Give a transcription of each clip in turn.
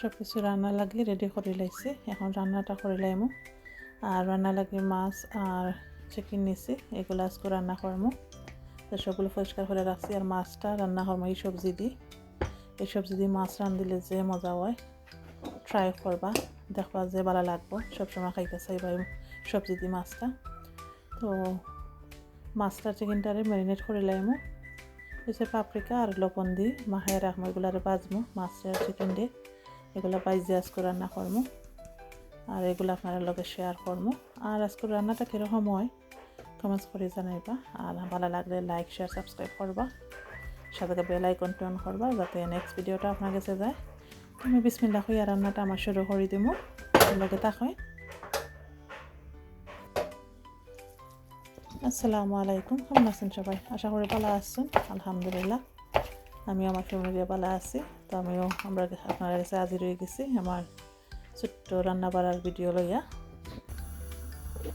সব কিছু রান্না লাগি রেডি করে লাইছি। এখন রান্নাটা করে লাইমু। আর রান্না লাগে মাছ আর চিকেন নিছি, এগুলো আজকে রান্না করব তো সবগুলো পরিষ্কার করে রাখছি। আর মাছটা রান্না করব এই সবজি দিয়ে। এই সবজি দিয়ে মাছ রান্ধিলে যে মজা হয় ট্রাই করবা। দেখবা যে ভালো লাগবো। সবসময় খাইতে চাইবা এই সবজি দিয়ে মাছটা। তো মাছটা চিকেনটারে ম্যারিনেট করে লাইমু। হচ্ছে পাপরিকা আর লবণ দিয়ে মাখায় রাখব এগুলারে বাজবো মাছের চিকেন দিয়ে। এগুলো বাইজে আজকে রান্না করব। আর এগুলো আপনারা লগে শেয়ার করব। আর আজকে রান্নাটা কীরকম হয় কমেন্টস করে জানাইবা। আর ভালো লাগলে লাইক শেয়ার সাবস্ক্রাইব করবা। সাথে বেল আইকন টন করবা, যাতে নেক্সট ভিডিওটা আপনার কাছে যায়। আমি বিসমিল্লা হইয়া রান্নাটা আমার শুরু করে দিব লগে তাকাই আসসালামু আলাইকুম। কেমন আছেন সবাই? আশা করি ভালো আছেন। আলহামদুলিল্লাহ। আমি আমার ফ্যামিলির পালা আছি। তো আমিও আমরা আপনার কাছে হাজির হয়ে গেছি আমার ছোট্ট রান্না বাড়ার ভিডিও লইয়া।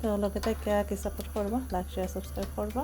তো লগে তাকে কি সাপোর্ট করবা লাইক শেয়ার সাবস্ক্রাইব করবা।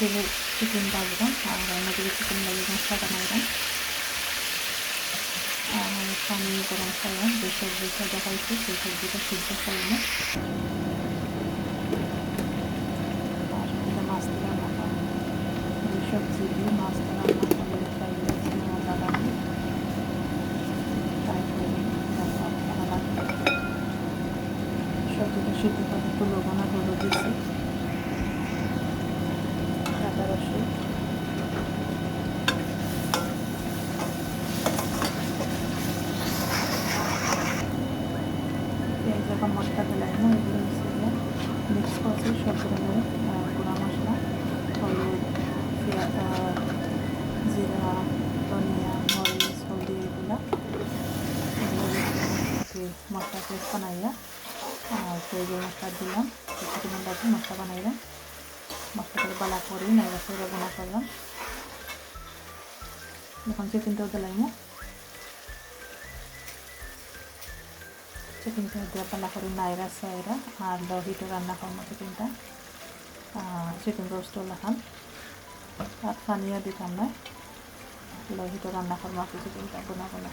দিকে চিকেন বাজলাম আর অন্যদিকে চিকেন বাজে মশলা বানাইলাম আর সামনে গরম করলাম যে সবজিটা দেখাইছি সেই সবজিটা সিদ্ধ করলাম আর এখানে মাছটা রান্না করলাম এই সবজি দিয়ে মাছটা রান্না করলে খাইলে মজা লাগে ট্রাই করে ভালো লাগবে সবজিটা সিদ্ধ করে একটু লবণ আর হলুদ দিচ্ছি আদা রসুন পেঁয়াজ যখন মশলা দিলাম এগুলো মিশিয়ে করছি সব ধরনের গুঁড়া মশলা, হলুদ জিরা, ধনিয়া, মরিচ, হলদি, এগুলো। মশলা পেস্ট বানাইয়া আর পেঁয়াজ মশলা দিলাম ছোটো মশলা মশলা বানাইলাম। মশলাটা বালা করি নাইরা করে বোনা করলাম। এখন চিকেনটাও দিলাম চিকেনটা পালা করি নাইরা সাইরা আর দহিটা রান্না করব চিকেনটা চিকেন রোস্টও লাখান। আর পানিও দিতাম না। দহিটা রান্না করব চিকেনটা বোনা বোনা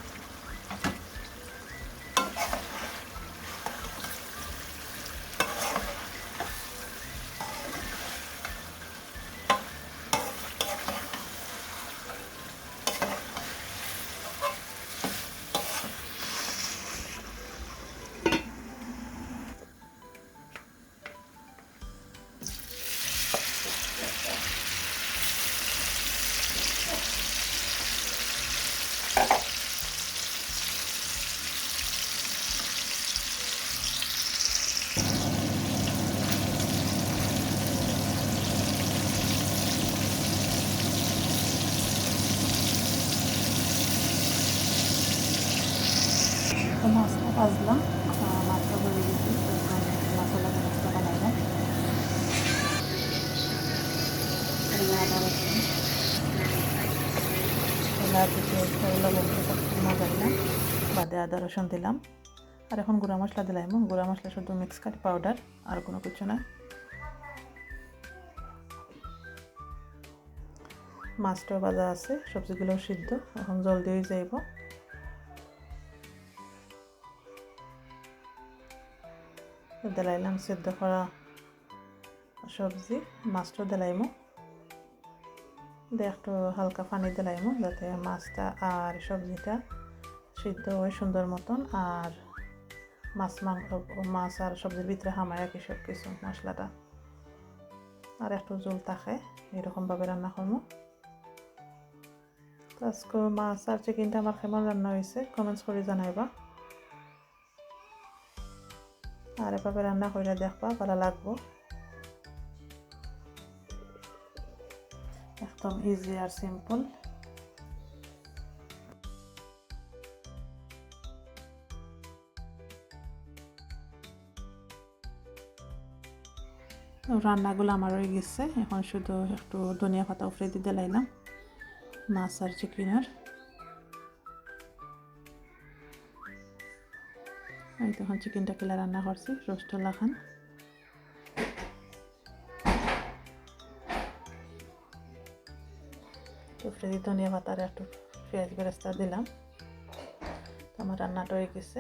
তো মাছটা ভাজলাম মাছটা ভরে দিয়েছি মশলা মশলা বানাইলাম বাদে আদা রসুন দিলাম। আর এখন গুঁড়া মশলা দিলাম এবং গুঁড়া মশলা শুধু মিক্স কারি পাউডার আর কোনো কিছু না। মাছটাও বাজা আছে, সবজিগুলোও সিদ্ধ। এখন জল দিয়ে যাইব। দিলাইলাম সেদ্ধ করা সবজি, মাছটা দিলাইমো। দিয়ে একটু হালকা পানি দিলাইমু যাতে মাছটা আর সবজিটা সিদ্ধ হয় সুন্দর মতন, আর মাছ মাংস মাছ আর সবজির ভিতরে হামায় রাখি সব কিছু মশলাটা। আর একটু জল থাকে এরকমভাবে রান্না করব আজকে মাছ আর চিকেনটা আমার কেমন রান্না হয়েছে কমেন্টস করে জানাইবা। আর এভাবে রান্না করে দেখবা ভালো লাগবো। একদম ইজি আর সিম্পল রান্নাগুলো আমার হয়ে গেছে। এখন শুধু একটু ধনিয়া পাতা উপরে দিতে লাইলাম মাছ আর চিকেনের। এই তখন চিকেনটা কেলা রান্না করছি রোস্টলা খান ফ্রেজি ধনিয়া পাতার একটু পেঁয়াজ বেরেস্তা দিলাম। আমার রান্নাটা হয়ে গেছে।